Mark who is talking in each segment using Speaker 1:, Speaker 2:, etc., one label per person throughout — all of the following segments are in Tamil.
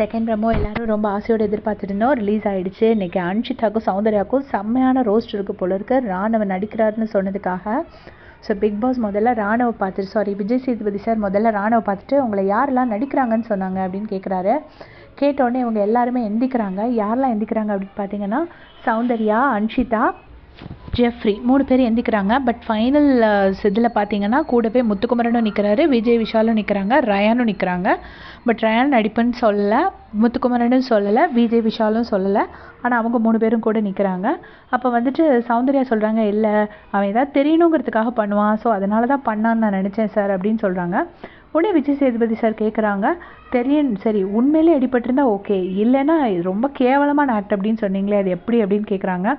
Speaker 1: செகண்ட் ப்ரமோ எல்லாரும் ரொம்ப ஆசையோடு எதிர்பார்த்துட்டு இருந்தோம் ரிலீஸ் ஆகிடுச்சு இன்றைக்கி அன்ஷிதாக்கும் சௌந்தர்யாக்கும் செம்மையான ரோஸ்ட் இருக்குது போல இருக்கு. ராணவ நடிக்கிறாருன்னு சொன்னதுக்காக. ஸோ பிக் பாஸ் முதல்ல ராணவ பார்த்துட்டு சாரி விஜய் சேதுபதி சார் முதல்ல ராணவ பார்த்துட்டு உங்களை யாரெல்லாம் நடிக்கிறாங்கன்னு சொன்னாங்க? அப்படின்னு கேட்குறாரு கேட்டோடனே இவங்க எல்லாருமே எந்திக்கிறாங்க. யாரெல்லாம் எந்திக்கிறாங்க அப்படின்னு பார்த்தீங்கன்னா சௌந்தர்யா அன்ஷிதா ஜெஃப்ரி மூணு பேர் எந்திக்கிறாங்க. பட் ஃபைனல் uh, இதில் பார்த்தீங்கன்னா கூடவே முத்துக்குமரனும் நிற்கிறாரு விஜய் விஷாலும் நிற்கிறாங்க ரயானும் நிற்கிறாங்க பட் ரயான் நடிப்புன்னு சொல்லலை முத்துக்குமரனும் சொல்லலை விஜய் விஷாலும் சொல்லலை. ஆனால் அவங்க மூணு பேரும் கூட நிற்கிறாங்க அப்போ வந்துட்டு சௌந்தர்யா சொல்கிறாங்க இல்லை அவன் ஏதாவது தெரியணுங்கிறதுக்காக பண்ணுவான். ஸோ அதனால தான் பண்ணான்னு நான் நினச்சேன் சார் அப்படின்னு சொல்கிறாங்க உடனே விஜய் சேதுபதி சார் கேட்குறாங்க தெரியும் சரி உண்மையிலே அடிபட்டிருந்தா ஓகே இல்லைன்னா ரொம்ப கேவலமான ஆக்ட் அப்படின்னு சொன்னீங்களே அது எப்படி? அப்படின்னு கேட்குறாங்க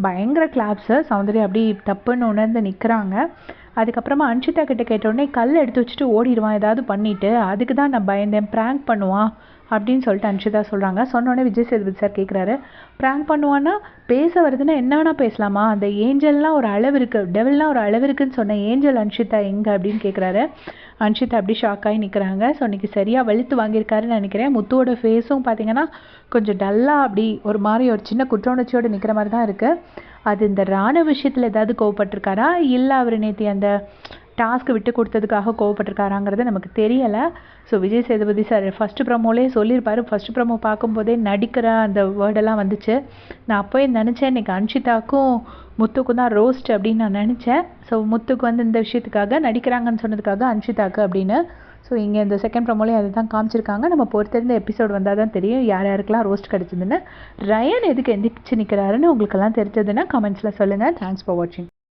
Speaker 1: பயங்கர கிளாப்ஸு சௌந்தர்யா அப்படி தப்புன்னு உணர்ந்து நிற்கிறாங்க அதுக்கப்புறமா அன்ஷிதா கிட்ட கேட்டோடனே கல் எடுத்து வச்சுட்டு ஓடிடுவான் ஏதாவது பண்ணிட்டு அதுக்கு தான் நான் பயந்தேன் ப்ராங்க் பண்ணுவான் அப்படின்னு சொல்லிட்டு அன்ஷிதா சொல்கிறாங்க சொன்னோடனே விஜய் சேதுபதி சார் கேட்குறாரு ப்ராங்க் பண்ணுவான்னா பேச வருதுன்னா என்ன வேணால் பேசலாமா? அந்த ஏஞ்சல்லாம் ஒரு அளவு இருக்குது டெவல்லாம் ஒரு அளவு இருக்குதுன்னு சொன்ன ஏஞ்சல் அன்ஷிதா எங்கே? அப்படின்னு கேட்குறாரு அன்ஷிதா அப்படி ஷாக் ஆகி நிற்கிறாங்க ஸோ இன்றைக்கி சரியாக வெளுத்து வாங்கியிருக்காருன்னு நினைக்கிறேன். முத்துவோட ஃபேஸும் பார்த்தீங்கன்னா கொஞ்சம் டல்லாக அப்படி ஒரு மாதிரி ஒரு சின்ன குற்ற உணர்ச்சியோடு நிற்கிற மாதிரி தான் இருக்குது அது இந்த ராணுவ விஷயத்தில் ஏதாவது கோவப்பட்டிருக்காரா? இல்லை அவர் நேற்று அந்த டாஸ்க் விட்டு கொடுத்ததுக்காக கோவப்பட்டிருக்காராங்கிறது நமக்கு தெரியலை. So Vijay Sethupathi sir first ப்ரமோலே சொல்லியிருப்பார். ஃபஸ்ட்டு ப்ரமோ பார்க்கும்போதே நடிக்கிற அந்த வேர்டெல்லாம் வந்துச்சு. நான் அப்போயே நினச்சேன் இன்றைக்கி அன்ஷிதாக்கும் முத்துக்கும் தான் ரோஸ்ட் அப்படின்னு நான் நினச்சேன். ஸோ முத்துக்கு வந்து இந்த விஷயத்துக்காக நடிக்கிறாங்கன்னு சொன்னதுக்காக அன்ஷிதாக்கு அப்படின்னு ஸோ இங்கே இந்த செகண்ட் ப்ரொமோலையும் அதை தான் காமிச்சிருக்காங்க. நம்ம பொறுத்திருந்த எபிசோட் வந்தால் தான் தெரியும். யார் யாருக்கெல்லாம் ரோஸ்ட் கிடச்சிதுன்னு. ரயன் எதுக்கு எந்திரிச்சு நிற்கிறாருன்னு உங்களுக்கெல்லாம் தெரிஞ்சதுன்னா கமெண்ட்ஸில் சொல்லுங்கள் தேங்க்ஸ் ஃபார் வாட்சிங்